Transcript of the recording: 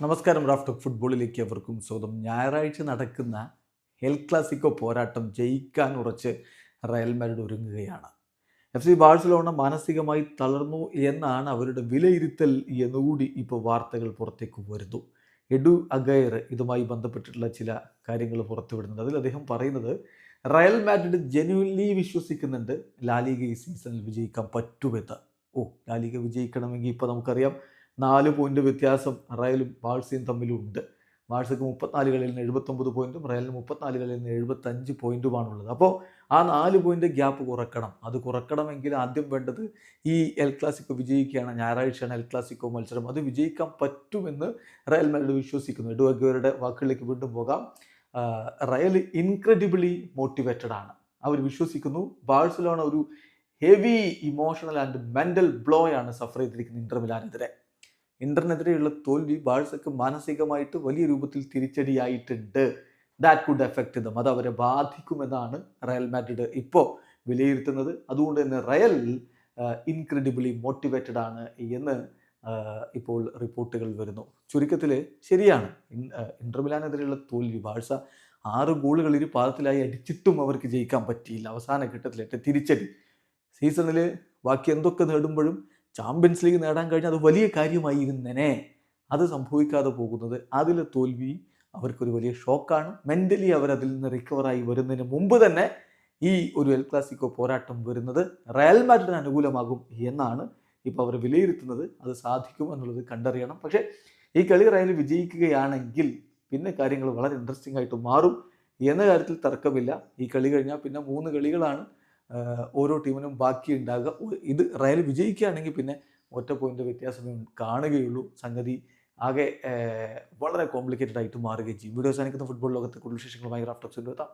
നമസ്കാരം റാഫ്റ്റ് ഫുട്ബോളിലേക്ക് അവർക്കും സ്വാഗതം. ഞായറാഴ്ച നടക്കുന്ന എൽ ക്ലാസിക്കോ പോരാട്ടം ജയിക്കാൻ ഉറച്ച് റയൽ മാഡ്രിഡ് ഒരുങ്ങുകയാണ്. എഫ് സി ബാഴ്സലോണ മാനസികമായി തളർന്നു എന്നാണ് അവരുടെ വിലയിരുത്തൽ എന്നുകൂടി ഇപ്പോൾ വാർത്തകൾ പുറത്തേക്ക് വരുന്നു. എഡു അഗയർ ഇതുമായി ബന്ധപ്പെട്ടിട്ടുള്ള ചില കാര്യങ്ങൾ പുറത്തുവിടുന്നുണ്ട്. അതിൽ അദ്ദേഹം പറയുന്നത് റയൽ മാഡ്രിഡ് ജെന്യുവൻലി വിശ്വസിക്കുന്നുണ്ട് ലാലിക ഈ സീസണിൽ വിജയിക്കാൻ പറ്റുമെന്ന്. ഓ ലാലിക വിജയിക്കണമെങ്കിൽ ഇപ്പോൾ നമുക്കറിയാം നാല് പോയിന്റ് വ്യത്യാസം റയലും ബാഴ്സയും തമ്മിലുണ്ട്. ബാഴ്സയ്ക്ക് മുപ്പത്തിനാല് കളിയിൽ നിന്ന് എഴുപത്തൊമ്പത് പോയിന്റും റയലിന് മുപ്പത്തിനാല് കളിയിൽ നിന്ന് എഴുപത്തഞ്ച് പോയിന്റുമാണുള്ളത് അപ്പോൾ ആ നാല് പോയിന്റ് ഗ്യാപ്പ് കുറക്കണം. അത് കുറക്കണമെങ്കിൽ ആദ്യം വേണ്ടത് ഈ എൽ ക്ലാസിക്കോ വിജയിക്കുകയാണ്. ഞായറാഴ്ചയാണ് എൽ ക്ലാസിക്കോ മത്സരം. അത് വിജയിക്കാൻ പറ്റുമെന്ന് റയൽ മാഡ്രിഡ് വിശ്വസിക്കുന്നു. എഡുവഗോയുടെ വാക്കുകളിലേക്ക് വീണ്ടും പോകാം. റയൽ ഇൻക്രെഡിബിളി മോട്ടിവേറ്റഡ് ആണ്. അവർ വിശ്വസിക്കുന്നു. ബാഴ്സലോണ ഒരു heavy emotional and mental blow ആണ് സഫർ ചെയ്തിരിക്കുന്നത് ഇന്റർ മിലാനെതിരെ. ഇന്ററിനെതിരെയുള്ള തോൽവി ബാഴ്സക്ക് മാനസികമായിട്ട് വലിയ രൂപത്തിൽ തിരിച്ചടിയായിട്ടുണ്ട്. ദാറ്റ് കുഡ് എഫക്റ്റ് ദം അത് അവരെ ബാധിക്കുമെന്നാണ് റയൽ മാഡ്രിഡ് ഇപ്പോൾ വിലയിരുത്തുന്നത്. അതുകൊണ്ട് തന്നെ റയൽ ഇൻക്രെഡിബിളി മോട്ടിവേറ്റഡ് ആണ് എന്ന് ഇപ്പോൾ റിപ്പോർട്ടുകൾ വരുന്നു. ചുരുക്കത്തിൽ ശരിയാണ്. ഇന്റർമിലാനെതിരെയുള്ള തോൽവി ബാഴ്സ ആറ് ഗോളുകൾ ഇരു പാദത്തിലായി അടിച്ചിട്ടും അവർക്ക് ജയിക്കാൻ പറ്റിയില്ല. അവസാന ഘട്ടത്തിലേറ്റ തിരിച്ചടി. സീസണിൽ ബാക്കി എന്തൊക്കെ നേടുമ്പോഴും ചാമ്പ്യൻസ് ലീഗ് നേടാൻ കഴിഞ്ഞാൽ അത് വലിയ കാര്യമായിരുന്നേനെ. അത് സംഭവിക്കാതെ പോകുന്നത് അതിലെ തോൽവി അവർക്കൊരു വലിയ ഷോക്കാണ്. മെന്റലി അവരതിൽ നിന്ന് റിക്കവറായി വരുന്നതിന് മുമ്പ് തന്നെ ഈ ഒരു എൽ ക്ലാസിക്കോ പോരാട്ടം വരുന്നത് റയൽ മാഡ്രിഡിന് അനുകൂലമാകും എന്നാണ് ഇപ്പോൾ അവർ വിലയിരുത്തുന്നത്. അത് സാധിക്കും എന്നുള്ളത് കണ്ടറിയണം. പക്ഷേ ഈ കളി റയൽ വിജയിക്കുകയാണെങ്കിൽ പിന്നെ കാര്യങ്ങൾ വളരെ ഇൻട്രസ്റ്റിംഗ് ആയിട്ട് മാറും എന്ന കാര്യത്തിൽ തർക്കമില്ല. ഈ കളി കഴിഞ്ഞാൽ പിന്നെ മൂന്ന് കളികളാണ് ഓരോ ടീമിനും ബാക്കി ഉണ്ടാകുക ഇത് റയൽ വിജയിക്കുകയാണെങ്കിൽ പിന്നെ ഒറ്റ പോയിന്റ് വ്യത്യാസമേ കാണുകയുള്ളൂ. സംഗതി ആകെ വളരെ കോംപ്ലിക്കേറ്റഡ് ആയിട്ട് മാറുകയും ചെയ്യും. വീഡിയോ സാധിക്കുന്ന ഫുട്ബോൾ ലോകത്തെ കൂടുതൽ വിശേഷങ്ങളുമായി റാഫ്റ്റോക്സിൽ എത്താം.